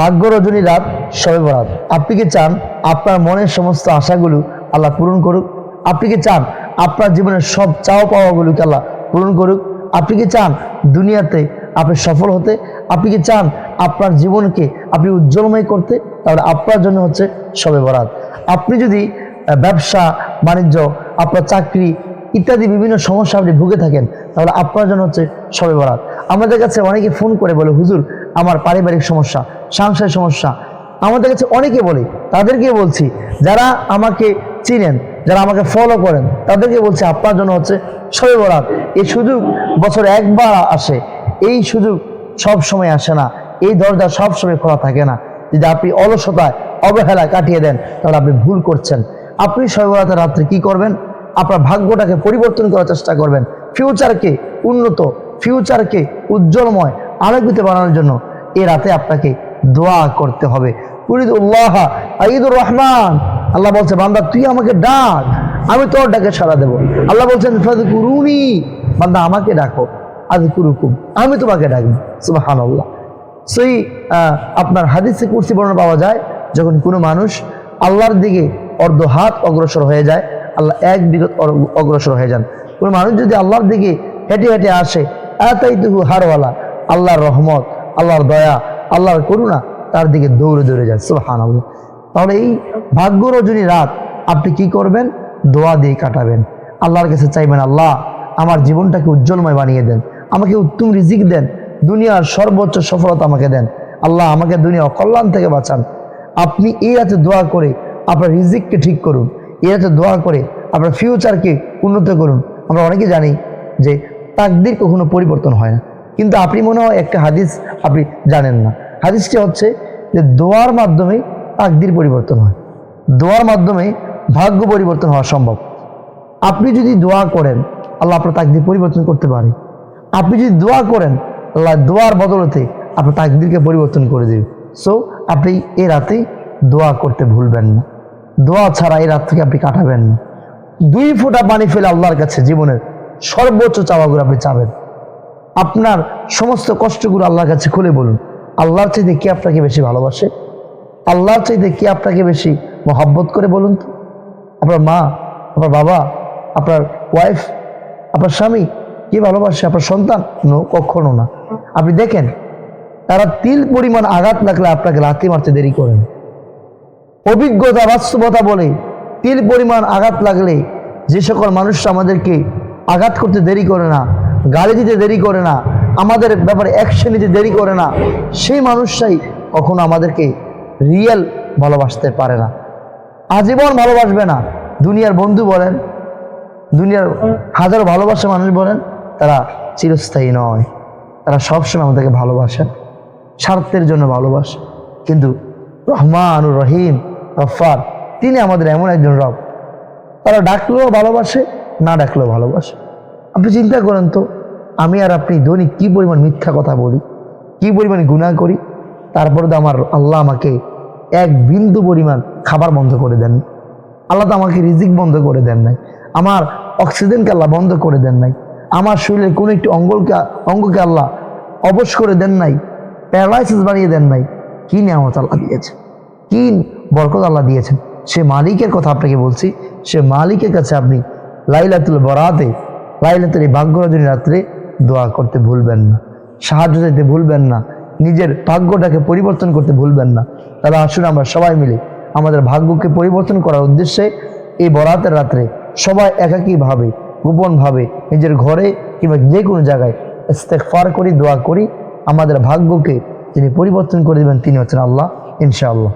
ভাগ্য রজনী রাত সবে বরাত। আপনি কি চান আপনার মনের সমস্ত আশাগুলো আল্লাহ পূরণ করুক? আপনি কি চান আপনার জীবনের সব চাওয়া পাওয়াগুলোকে আল্লাহ পূরণ করুক? আপনি কি চান দুনিয়াতে আপনি সফল হতে? আপনি কি চান আপনার জীবনকে আপনি উজ্জ্বলময় করতে? তাহলে আপনার জন্য হচ্ছে সবে বরাত। আপনি যদি ব্যবসা, বাণিজ্য, আপনার চাকরি ইত্যাদি বিভিন্ন সমস্যা আপনি ভুগে থাকেন, তাহলে আপনার জন্য হচ্ছে সবে বরাত। আমাদের কাছে অনেকে ফোন করে বলে, হুজুর, আমার পারিবারিক সমস্যা। সাংসারিক সমস্যা। আমাদের কাছে অনেকে বলে তাদেরকে বলছি, যারা আমাকে চিনেন, যারা আমাকে ফলো করেন তাদেরকে বলছি, আপনার জন্য হচ্ছে সবে বরাত। এই সুযোগ বছরে একবার আসে, এই সুযোগ সব সময় আসে না, এই দরজা সব সময় খোলা থাকে না। যদি আপনি অলসতায়, অবহেলায় কাটিয়ে দেন, তাহলে আপনি ভুল করছেন। আপনি সবে বরাতের রাত্রে কি করবেন? আপনার ভাগ্যটাকে পরিবর্তন করার চেষ্টা করবেন। ফিউচারকে উন্নত, ফিউচারকে উজ্জ্বলময়, আলোকিত বানানোর জন্য এ রাতে আপনাকে দোয়া করতে হবে। উল্লাহ আইদুর রহমান। আল্লাহ বলছে, বান্দা, তুই আমাকে ডাক, আমি তোর ডাকে সাড়া দেবো। আল্লাহ বলছেন কুরুনি বান্দা, আমাকে ডাকো। আজ কুরুকুম আমি তোমাকে ডাকবো। সুবাহান আল্লাহ সেই আপনার হাদিসে কুর্সি বর্ণনা পাওয়া যায়, যখন কোনো মানুষ আল্লাহর দিকে অর্ধ হাত অগ্রসর হয়ে যায়, আল্লাহ এক বিগত অগ্রসর হয়ে যান। কোনো মানুষ যদি আল্লাহর দিকে হেঁটে হেঁটে আসে এতাই তুহু হারওয়ালা, আল্লাহর রহমত, আল্লাহর দয়া আল্লাহর করুণা তার দিকে দৌড়ে দৌড়ে যায় আল্লাহ তাহলে এই ভাগ্য রজনী রাত আপনি কি করবেন? দোয়া দিয়ে কাটাবেন। আল্লাহর কাছে চাইবেন, আল্লাহ, আমার জীবনটাকে উজ্জ্বলময় বানিয়ে দেন। আমাকে উত্তম রিজিক দেন। দুনিয়ার সর্বোচ্চ সফলতা আমাকে দেন। আল্লাহ, আমাকে দুনিয়া অকল্যাণ থেকে বাঁচান। আপনি এই রাতে দোয়া করে আপনার রিজিককে ঠিক করুন। এই রাতে দোয়া করে আপনার ফিউচারকে উন্নত করুন। আমরা অনেকে জানি যে তাকদির কখনো পরিবর্তন হয় না। কিন্তু আপনি মনে হয় একটা হাদিস আপনি জানেন না। হাদিসটি হচ্ছে যে দোয়ার মাধ্যমে তাকদির পরিবর্তন হয়। দোয়ার মাধ্যমে ভাগ্য পরিবর্তন হওয়া সম্ভব। আপনি যদি দোয়া করেন, আল্লাহ আপনার তাকদির পরিবর্তন করতে পারে। আপনি যদি দোয়া করেন, আল্লাহ দোয়ার বদলতে আপনার তাকদিরকে পরিবর্তন করে দেবে। সো আপনি এই রাতে দোয়া করতে ভুলবেন না। দোয়া ছাড়া এই রাত থেকে আপনি কাটাবেন না। দুই ফোঁটা পানি ফেলে আল্লাহর কাছে জীবনের সর্বোচ্চ চাওয়াগুলো আপনি চাবেন। আপনার সমস্ত কষ্টগুলো আল্লাহর কাছে খুলে বলুন। আল্লাহর চাইতে কে আপনাকে বেশি ভালোবাসে? আল্লাহর চাইতে কে আপনাকে বেশি মহাব্বত করে বলুন তো? আপনার মা, আপনার বাবা, আপনার ওয়াইফ আপনার স্বামী কে ভালোবাসে? আপনার সন্তান? নো, কখনো না। আপনি দেখেন, তারা তিল পরিমাণ আঘাত লাগলে আপনাকে লাথি মারতে দেরি করেন অভিজ্ঞতা, বাস্তবতা বলে তিল পরিমাণ আঘাত লাগলে যে সকল মানুষ আমাদেরকে আঘাত করতে দেরি করে না, গালি দিতে দেরি করে না আমাদের ব্যাপারে অ্যাকশন নিতে দেরি করে না, সেই মানুষটাই কখনো আমাদেরকে রিয়েল ভালোবাসতে পারে না। আজীবন ভালোবাসবে না। দুনিয়ার বন্ধু বলেন, দুনিয়ার হাজারো ভালোবাসা মানুষ বলেন, তারা চিরস্থায়ী নয়। তারা সবসময় আমাদেরকে ভালোবাসেন, স্বার্থের জন্য ভালোবাসে। কিন্তু রহমান রহিম গফার তিনি আমাদের এমন একজন রব। তারা ডাকলেও ভালোবাসে, না ডাকলেও ভালোবাসে। আপনি চিন্তা করেন তো আমি আর আপনি দৈনিক কী পরিমাণ মিথ্যা কথা বলি? কী পরিমাণ গুণা করি? তারপরে তো আমার আল্লাহ আমাকে এক বিন্দু পরিমাণ খাবার বন্ধ করে দেন আল্লাহ তো আমাকে রিজিক বন্ধ করে দেন নাই। আমার অক্সিজেনকে আল্লাহ বন্ধ করে দেন নাই। আমার শরীরের কোনো একটি অঙ্গলকে অঙ্গকে আল্লাহ অবশ করে দেন নাই। প্যারালাইসিস বানিয়ে দেন নাই। কি নিয়ামত আল্লাহ দিয়েছে কি বরকত আল্লাহ দিয়েছেন? সে মালিকের কথা আপনাকে বলছি। সে মালিকের কাছে আপনি লাইলাতুল বরাতে, লাইলাতুল এই ভাগ্য রজনী রাত্রে দোয়া করতে ভুলবেন না। সাহায্য চাইতে ভুলবেন না। নিজের ভাগ্যটাকে পরিবর্তন করতে ভুলবেন না। তাহলে আসুন আমরা সবাই মিলে আমাদের ভাগ্যকে পরিবর্তন করার উদ্দেশ্যে এই বরাতের রাত্রে সবাই একাকীভাবে গোপনভাবে নিজের ঘরে কিংবা যে কোনো জায়গায় ইস্তেগফার করি, দোয়া করি। আমাদের ভাগ্যকে যিনি পরিবর্তন করে দেবেন, তিনি হচ্ছেন আল্লাহ, ইনশাআল্লাহ।